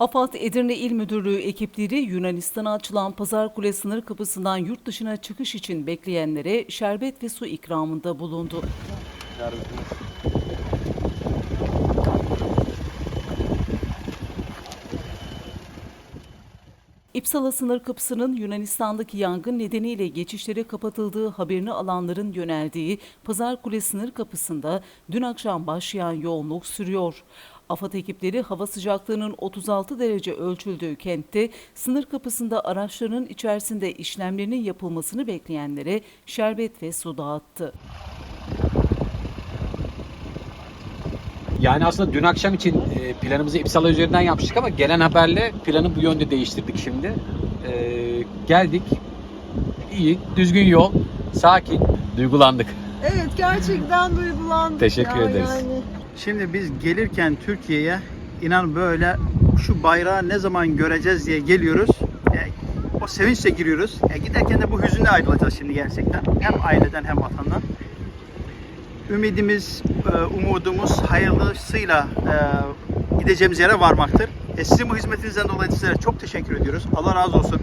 AFAD Edirne İl Müdürlüğü ekipleri Yunanistan'a açılan Pazar Kule sınır kapısından yurt dışına çıkış için bekleyenlere şerbet ve su ikramında bulundu. İpsala sınır kapısının Yunanistan'daki yangın nedeniyle geçişlere kapatıldığı haberini alanların yöneldiği Pazar Kule sınır kapısında dün akşam başlayan yoğunluk sürüyor. AFAD ekipleri hava sıcaklığının 36 derece ölçüldüğü kentte sınır kapısında araçların içerisinde işlemlerinin yapılmasını bekleyenlere şerbet ve su dağıttı. Yani aslında dün akşam için e, planımızı İpsala üzerinden yapmıştık ama gelen haberle planı bu yönde değiştirdik şimdi. E, geldik. İyi, düzgün yol, sakin, duygulandık. Evet gerçekten duygulandık. Teşekkür ya, ederiz. Yani. Şimdi biz gelirken Türkiye'ye inan böyle şu bayrağı ne zaman göreceğiz diye geliyoruz. E, o sevinçle giriyoruz. E, giderken de bu hüzünle ayrılacağız şimdi gerçekten. Hem aileden hem vatandan. Ümidimiz, e, umudumuz hayırlısıyla e, gideceğimiz yere varmaktır. E, sizin bu hizmetinizden dolayı sizlere çok teşekkür ediyoruz. Allah razı olsun.